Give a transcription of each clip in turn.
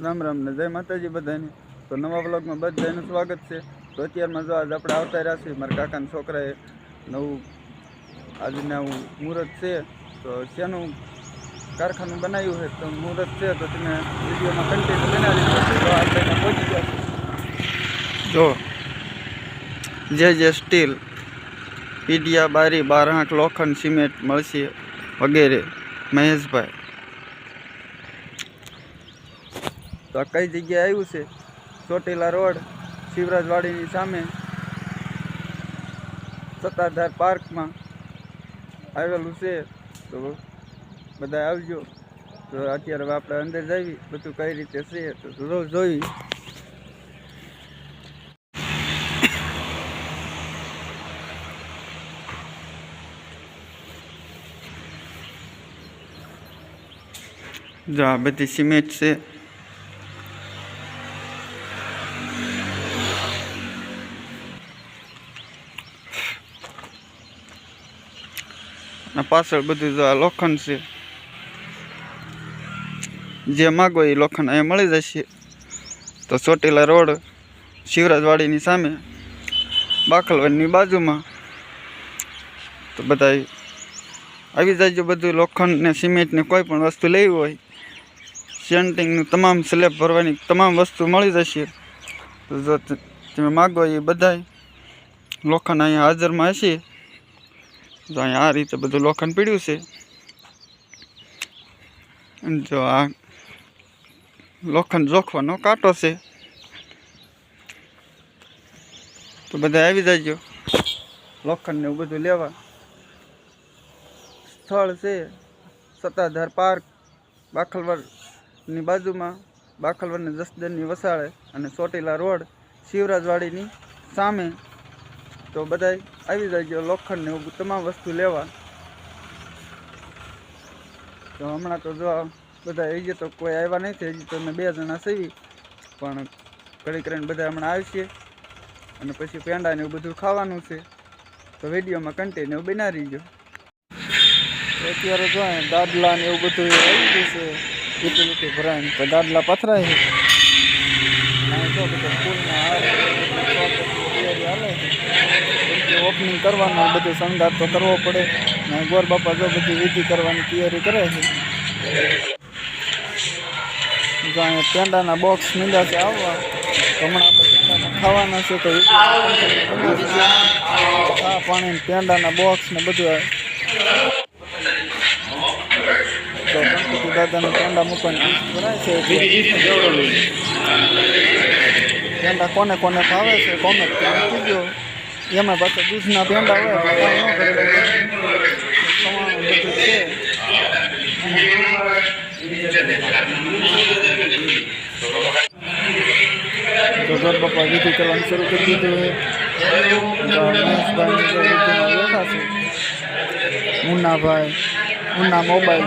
રામ રામ ને જય માતાજી બધાને. તો નવા બ્લોગમાં બધાનું સ્વાગત છે. તો અત્યારમાં જો આજે આપણે આવતા રહ્યા છીએ મારા કાકાના છોકરાએ નવું આજના મુહૂર્ત છે. તો શેનું કારખાનું બનાવ્યું છે. તો મુહૂર્ત છે તો તમે વિડીયોમાં કન્ટિન્યુ બનાવી તો આપણે પહોંચી ગયા. જો, જે જે સ્ટીલ પીડિયા બારી બાર આંખ લોખંડ, સિમેન્ટ મળશે વગેરે. મહેશભાઈ તો આ કઈ જગ્યાએ આવ્યું છે? ચોટીલા રોડ, શિવરાજવાડીની સામે, સત્તાધાર પાર્કમાં આવેલું છે. તો બધા આવજો. તો અત્યારે આપણે અંદર જઈએ. બધું કઈ રીતે છે તો રોજ જોઈ. જો આ બધી સિમેન્ટ છે. અને પાછળ બધું જો આ લોખંડ છે. જે માગો એ લોખંડ અહીંયા મળી જશે. તો ચોટીલા રોડ શિવરાજવાડીની સામે બાખલવાડની બાજુમાં. તો બધા આવી જાય બધું લોખંડ ને સિમેન્ટ ને કોઈ પણ વસ્તુ લેવી હોય, સેન્ટિંગનું તમામ સ્લેબ ભરવાની તમામ વસ્તુ મળી જશે. તો જો તમે માગો એ બધાય લોખંડ અહીંયા હાજરમાં હશે. તો અહીંયા આ રીતે બધું લોખંડ પીડ્યું છે. જો આ લોખંડ જોખવાનો કાંટો છે. તો બધા આવી જજો. લોખંડ ને એવું બધું લેવા. સ્થળ છે સત્તાધાર પાર્ક બાખલવરની બાજુમાં. બાખલવરને જસદનની વસાળે અને ચોટીલા રોડ શિવરાજવાડીની સામે. તો બધા આવી જાય લોખંડ ને એવું તમામ વસ્તુ લેવા. તો હમણાં તો જો બધા આવી ગયા તો કોઈ આવ્યા નથી, હજી તો અમે બે જણા સેવી પણ ઘડી કરીને બધા હમણાં આવશે અને પછી પેંડા ને એવું બધું ખાવાનું છે. તો વિડીયોમાં કન્ટિન્યુ બના રહીજો. અત્યારે જો દાદલા ને એવું બધું આવી ગયું છે. લીટી ભરાઈને તો દાદલા પથરાય છે. અહીં જો બધા ફૂલના હાર તૈયારી હાલે છે ઓપનિંગ કરવાનું બધું શણગાર તો કરવો પડે. ને ગોર બાપા જો બધી વિધિ કરવાની તૈયારી કરે છે. જો અહીંયા પેંડાના બોક્સ મીંડા છે આવવા. હમણાં ખાવાના છે તો હા પાણી પેંડાના બોક્સ ને બધું. તો પેંડા મૂકવાની બનાવે છે. પેંડા કોને કોને ભાવે છે? કોમેન્ટ કરીને કીધો એમાં પાછા દૂધના પેંડા હોય, તો ઘર બાપા વિધિ કરવાનું શરૂ કરી દીધું. છે. મુન્નાભાઈ, મુન્ના મોબાઈલ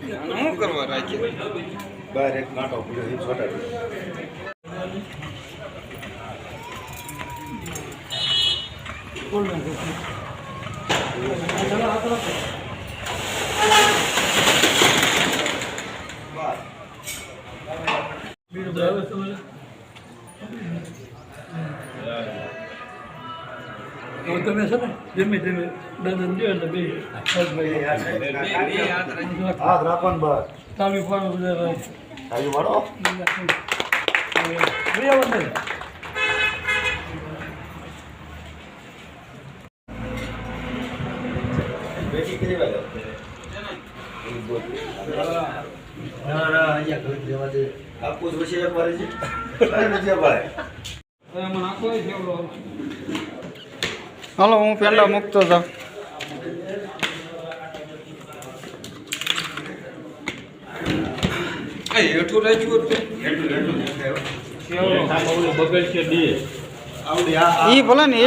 શું કરવા રાખીએ બહાર એક કાંટો પડ્યો એ તો તમે છે ને ધીમે ધીમે દાદા દે એટલે બે હાથ રાખવાનું બહાર તાવી બધા મારો બેટી કરી વાળો ના ના અહીંયા ઘર જવા દે. આપું જ પછી એક વાર છે. ભાઈ વિજયભાઈ એમાં નાખો એ ફેવરો હાલો હું પેંડા મૂકતો હતો? હેઠું રાખ્યું બગડ છે બે આવડી આ આ- ઈ ભલે ને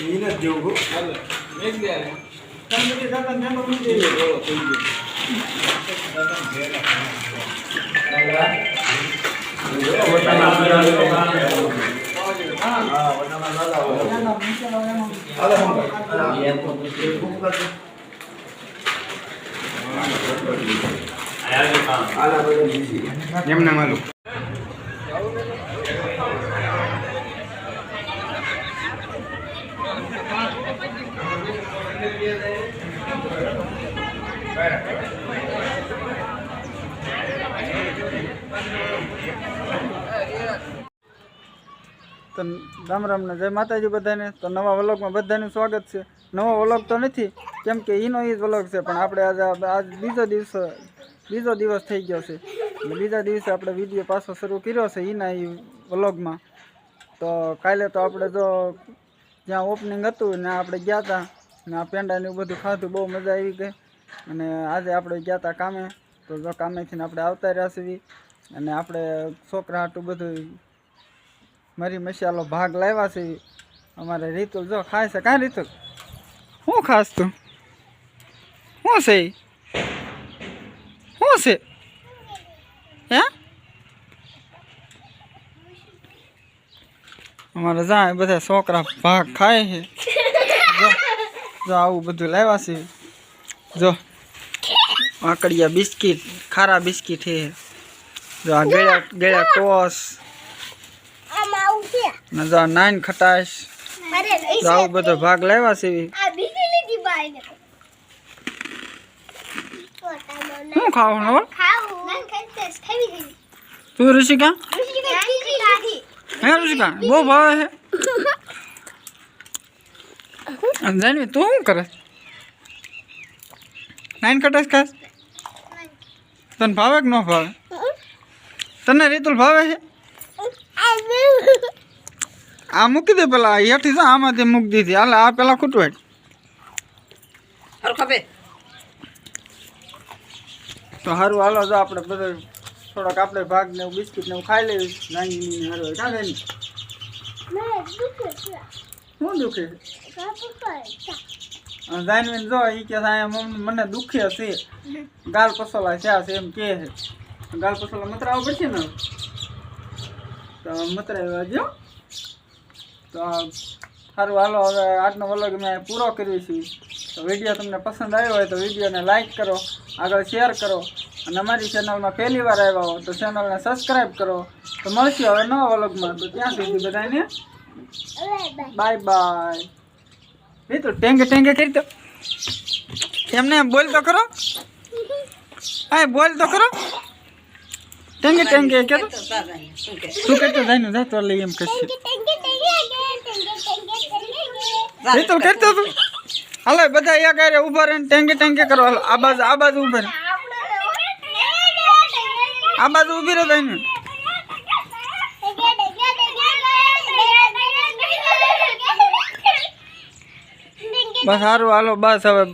ઈને જ જેવું હો. એક દે હા, વટાણા લાલા હોય. હાલો, મંગાઈ. આ ખોખું કરજો. આલા બધા બીજી. એમને માલું તો રામ રામ ને જય માતાજી બધાને. તો નવા વ્લોગમાં બધાનું સ્વાગત છે. નવો વ્લોગ તો નથી, કેમ કે એનો એ જ વ્લોગ છે, પણ આપણે આજે આજ બીજો દિવસ બીજો દિવસ થઈ ગયો છે. બીજા દિવસે આપણે વીડિયો પાછો શરૂ કર્યો છે એના એ વ્લોગમાં. તો કાલે તો આપણે જો જ્યાં ઓપનિંગ હતું ને, આપણે ગયા હતા ને આ પેંડા ને એવું બધું ખાધું, બહુ મજા આવી ગઈ. અને આજે આપણે ગયા હતા કામે. તો જો કામેથી આપણે આવતા રહ્યા છીએ. અને આપણે છોકરા હાટું બધું મરી મસાલો ભાગ લાવ્યા છે અમારે રીતુલ જો ખાય છે. કાં રીતુલ? શું ખાસ તું? શું છે? શું છે? હે? અમારે જાય બધા છોકરા ભાગ ખાય છે. જો આવું બધું લાવ્યા છે. જો આકડિયા બિસ્કિટ ખારા બિસ્કિટ છે. જો આ ગળ્યા ગળ્યા ટોસ. આમાં આવું છે ને જો આ નાઈન ખટાશ. અરે લઈ જો આવું બધો ભાગ લાવ્યા છે. આ બીજી લીધી બાઈને શું ખાવાનું હો? ખાવું ના ખાઈ ખાવી ગઈ તું ઋષિકા? બીજી બીજી લાગી હે ઋષિકા? બહુ ભાવે છે. અને જાનવી તું શું કરે નાઈન ખટાશ ખાસ તને ભાવે કે ન ભાવે તને રીતુલ ભાવે છે આ મૂકી દે પેલા હેઠી છે આમાંથી મૂકી દીધી હાલે આ પેલા ખૂટવાડ તો સારું હાલો જો આપણે બધો થોડોક આપણે ભાગ ને એવું બિસ્કિટ ને એવું ખાઈ લેવી. નાની હારું કાં થાય શું દુખે? જાનવીન જો એ કે મને દુખે છે. ગાલ પસોલા છે છે એમ કે છે. ગાલ પસોલા મતરાવો પડશે ને? તો મતરાવ્યા જો. તો સારું હાલો હવે આજનો વ્લોગ મેં પૂરો કર્યો છે તો વીડિયો તમને પસંદ આવ્યો હોય તો વિડીયોને લાઇક કરો આગળ શેર કરો અને અમારી ચેનલમાં પહેલી વાર આવ્યા હો તો ચેનલને સબસ્ક્રાઈબ કરો. તો મળશે હવે નવા વ્લોગમાં. તો ત્યાં સુધી બધાને બાય બાય. એ તો ટેંગે ટેંગે કરી તો એમને બોલ તો કરો હા બોલ તો કરો ટેંગે ટેંગે કે તું કરતો જાય ને જાતો લઈ એમ કરશે. એ તો કરતો તું? હાલો, બધા અહીંયા હારે ઊભા રહીને ટેંગે ટેંગે કરો. હાલો, આ બાજુ આ બાજુ ઊભા રહે. આ બાજુ ઊભી રહે જાય બસ સારું હાલો બસ હવે